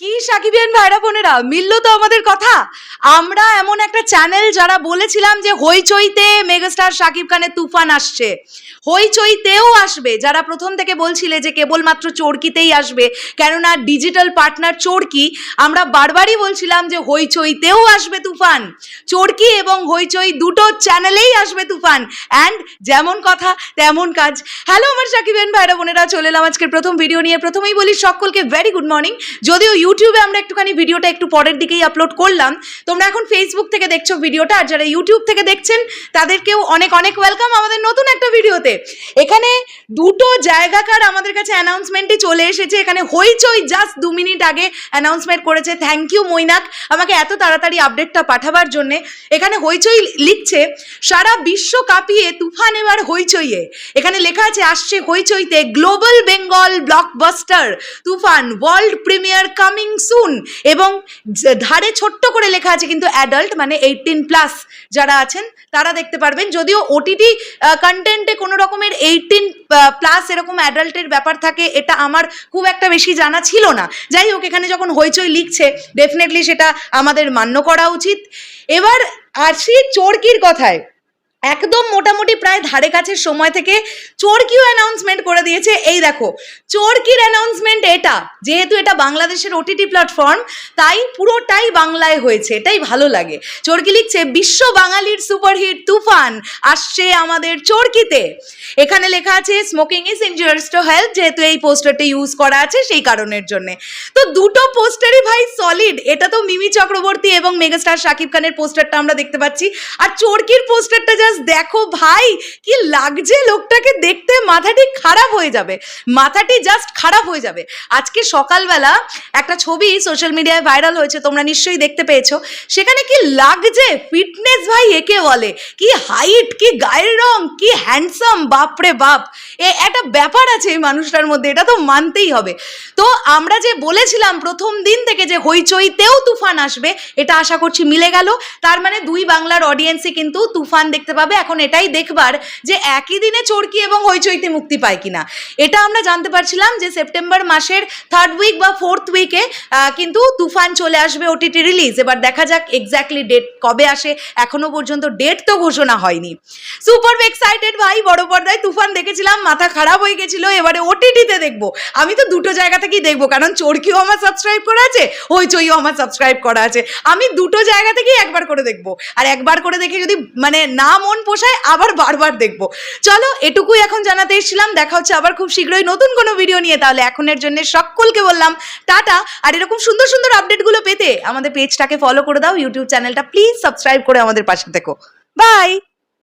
কি সাকিবিয়ান ভাইরা বোনেরা, মিললো তো আমাদের কথা? আমরা এমন একটা চ্যানেল যারা বলেছিলাম যে হইচইতে মেগাস্টার সাকিব খানের তুফান আসছে। হইচইতেও আসবে, যারা প্রথম থেকে বলছিলে যে কেবলমাত্র চরকিতেই আসবে, কেননা ডিজিটাল পার্টনার চরকি, আমরা বারবারই বলছিলাম যে হইচইতেও আসবে তুফান। চরকি এবং হইচই দুটো চ্যানেলেই আসবে তুফান। অ্যান্ড যেমন কথা, তেমন কাজ। হ্যালো আমার সাকিবেন ভাইরা বোনেরা, চলে এলাম আজকের প্রথম ভিডিও নিয়ে। প্রথমেই বলি, সকলকে ভেরি গুড মর্নিং যদিও ইউটিউবে আমরা একটুখানি ভিডিওটা একটু পরের দিকেই আপলোড করলাম। তোমরা এখন ফেসবুক থেকে দেখছ ভিডিওটা, আর যারা ইউটিউব থেকে দেখছেন, তাদেরকেও অনেক অনেক ওয়েলকাম আমাদের নতুন একটা ভিডিওতে। এখানে দুটো জায়গাকার আমাদের কাছে অ্যানাউন্সমেন্টই চলে এসেছে। এখানে হইচই জাস্ট দু মিনিট আগে অ্যানাউন্সমেন্ট করেছে থ্যাংক ইউ মৈনাক আমাকে এত তাড়াতাড়ি আপডেটটা পাঠাবার জন্যে। এখানে হইচই লিখছে, সারা বিশ্ব কাঁপিয়ে তুফান এবার হইচইয়ে। এখানে লেখা আছে, আসছে হইচইতে global Bengal blockbuster Toofan world premiere coming soon এবং ধারে ছোট্ট করে লেখা আছে কিন্তু অ্যাডাল্ট মানে এইটিন প্লাস যারা আছেন, তারা দেখতে পারবেন। যদিও ওটিটি কন্টেন্টে কোনো রকমের এইটিন প্লাস এরকম অ্যাডাল্টের ব্যাপার থাকে, এটা আমার খুব একটা বেশি জানা ছিল না। যাই হোক, এখানে যখন হইচই লিখছে ডেফিনেটলি সেটা আমাদের মান্য করা উচিত। এবার আসি চরকির কথায়। একদম মোটামুটি প্রায় ধারে কাছের সময় থেকে চরকিও অ্যানাউন্সমেন্ট করে দিয়েছে। এই দেখো, চরকির অ্যানাউন্সমেন্ট এটা, যেহেতু এটা বাংলাদেশের ওটিটি প্ল্যাটফর্ম তাই পুরোটাই বাংলায় হয়েছে, এটাই ভালো লাগে। চরকি লিখছে, বিশ্ব বাঙালির সুপারহিট তুফান আসছে আমাদের চরকিতে। এখানে লেখা আছে smoking is injurious to health যেহেতু এই পোস্টারটি ইউজ করা আছে সেই কারণের জন্য। তো দুটো পোস্টারই ভাই সলিড এটা তো মিমি চক্রবর্তী এবং মেগাস্টার শাকিব খানের পোস্টারটা আমরা দেখতে পাচ্ছি। আর চরকির পোস্টারটা জাস্ট দেখো ভাই, কি লাগছে লোকটাকে দেখতে মাথাটি খারাপ হয়ে যাবে। মাথাটি জাস্ট খারাপ হয়ে যাবে। আজকে সকালবেলা একটা ছবি সোশ্যাল মিডিয়ায় ভাইরাল হয়েছে, তোমরা নিশ্চয়ই দেখতে পেয়েছ। সেখানে কি লাগছে ফিটনেস ভাই একে বলে? কি হাইট কি গায়ের রং, কি হ্যান্ডসাম বাপরে বাপ। এ, একটা ব্যাপার আছে এই মানুষটার মধ্যে, এটা তো মানতেই হবে। তো আমরা যে বলেছিলাম প্রথম দিন থেকে যে হইচইতেও তুফান আসবে, এটা আশা করছি মিলে গেল। তার মানে দুই বাংলার অডিয়েন্সই কিন্তু তুফান দেখতে পাবে এখন এটাই দেখবার যে একই দিনে চরকি এবং হইচইতে মুক্তি পায় কিনা। এটা আমরা জানতে পারছিলাম যে সেপ্টেম্বর মাসের থার্ড উইক বা ফোর্থ উইকে কিন্তু তুফান চলে আসবে ওটিটি রিলিজ এবার দেখা যাক এক্স্যাক্টলি ডেট কবে আসে। এখনও পর্যন্ত ডেট তো ঘোষণা হয়নি। সুপার এক্সাইটেড ভাই, বড় পর্দায় তুফান দেখেছিলাম, মাথা খারাপ হয়ে গেছিল, এবারে ওটিটিতে দেখব। আমি তো দুটো জায়গা থেকেই দেখব, কারণ চরকিও আমার সাবস্ক্রাইব করা আছে, হইচইও আমার সাবস্ক্রাইব করা আছে। আমি দুটো জায়গা থেকেই একবার করে দেখব। আর একবার করে দেখে যদি মানে না মন পোষায় আবার বারবার দেখব। চলো, এটুকুই এখন জানাতে এসেছিলাম। দেখা হচ্ছে আবার খুব শীঘ্রই নতুন কোনো ভিডিও নিয়ে। তাহলে এখনের জন্য সকলকে বললাম, টাটা। আর এরকম সুন্দর সুন্দর আপডেটগুলো পেতে আমাদের পেজটাকে ফলো করে দাও। ইউটিউব চ্যানেলটা প্লিজ সাবস্ক্রাইব করে আমাদের পাশে থেকো। বাই